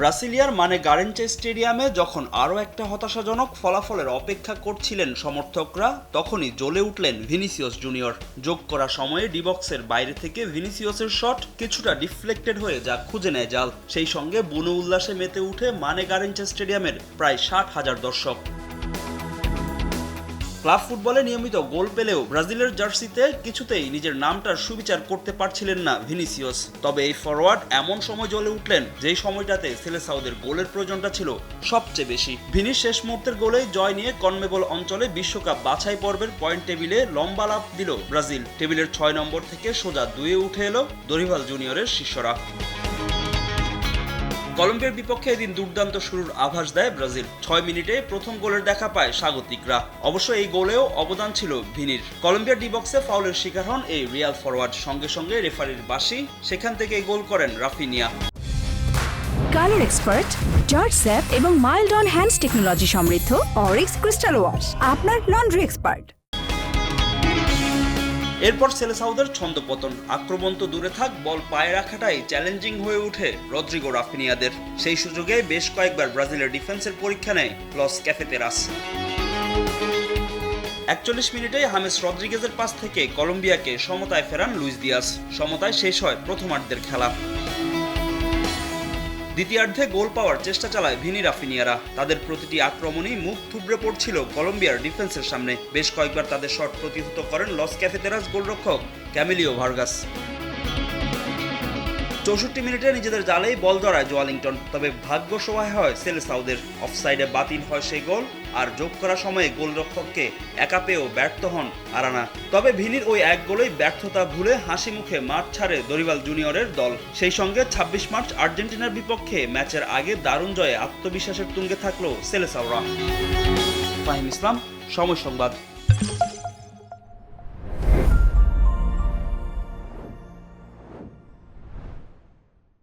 ব্রাসিলিয়ার মানে গারেন্টে স্টেডিয়ামে যখন আরও একটা হতাশাজনক ফলাফলের অপেক্ষা করছিলেন সমর্থকরা, তখনই জ্বলে উঠলেন ভিনিসিয়াস জুনিয়র। যোগ করা সময়ে ডিবক্সের বাইরে থেকে ভিনিসিয়াসের শট কিছুটা ডিফ্লেক্টেড হয়ে যা খুঁজে নেয় জাল। সেই সঙ্গে বুনো উল্লাসে মেতে উঠে মানে গারেন্টে স্টেডিয়ামের প্রায় ষাট হাজার দর্শক। ক্লাব ফুটবলে নিয়মিত গোল পেলেও ব্রাজিলের জার্সিতে কিছুতেই নিজের নামটার সুবিচার করতে পারছিলেন না ভিনিসিয়াস। তবে এই ফরওয়ার্ড এমন সময় জ্বলে উঠলেন, যেই সময়টাতে সেলেসাউদের গোলের প্রয়োজনটা ছিল সবচেয়ে বেশি। ভিনির শেষ মুহূর্তের গোলেই জয় নিয়ে কনমেবল অঞ্চলে বিশ্বকাপ বাছাই পর্বের পয়েন্ট টেবিলে লম্বা লাভ দিল ব্রাজিল। টেবিলের ছয় নম্বর থেকে সোজা দুয়ে উঠে এলো দরিভাল জুনিয়রের শিষ্যরা। কলম্বিয়ার বিপক্ষে এদিন দুর্দান্ত শুরুর আভাস দেয় ব্রাজিল। ছয় মিনিটে প্রথম গোলের দেখা পায় স্বাগতিকরা। অবশ্য এই গোলেও অবদান ছিল ভিনির। কলম্বিয়ার ডিবক্সে ফাউলের শিকার হন এই রিয়াল ফরওয়ার্ড সঙ্গে সঙ্গে রেফারির বাসি সেখান থেকে গোল করেন রাফিনিয়া। কালার এক্সপার্ট, জর্জ স্যাপ এবং মাইল্ড অন হ্যান্ডস টেকনোলজি সমৃদ্ধ অরিক্স ক্রিস্টাল ওয়াশ, আপনার লন্ড্রি এক্সপার্ট। এরপর সেলেসাউদের ছন্দপতন আক্রমণ তো দূরে থাক, বল পায়ে রাখাটাই চ্যালেঞ্জিং হয়ে উঠে রদ্রিগো রাফিনিয়াদের। সেই সুযোগে বেশ কয়েকবার ব্রাজিলের ডিফেন্সের পরীক্ষা নেয় লস ক্যাফেতেরাস। একচল্লিশ মিনিটে হামেস রদ্রিগেজের পাশ থেকে কলম্বিয়াকে সমতায় ফেরান লুইস দিয়াস। সমতায় শেষ হয় প্রথমার্ধের খেলা। দ্বিতীয়ার্ধে গোল পাওয়ার চেষ্টা চালায় ভিনি রাফিনিয়ারা। তাদের প্রতিটি আক্রমণেই মুখ থুবড়ে পড়ছিল কলম্বিয়ার ডিফেন্সের সামনে। বেশ কয়েকবার তাদের শট প্রতিহত করেন লস ক্যাফেতেরাস গোলরক্ষক ক্যামিলিও ভার্গাস। চৌষট্টি মিনিটে নিজেদের জালেই বল ধরায় জোয়ালিংটন। তবে ভাগ্য সহায় হয় সেলেসাউদের অফসাইডে বাতিল হয় সেই গোল, আর যোগ করা সময়ে গোলরক্ষককে একা পেয়েও ব্যর্থ হন আরানা। তবে ভিনির ওই এক গোলেই ব্যর্থতা ভুলে হাসি মুখে মাঠ ছাড়ে দরিবাল জুনিয়রের দল। সেই সঙ্গে ছাব্বিশ মার্চ আর্জেন্টিনার বিপক্ষে ম্যাচের আগে দারুণ জয়ে আত্মবিশ্বাসের তুঙ্গে থাকল সেলেসাউরা ফাহিম ইসলাম, সময় সংবাদ।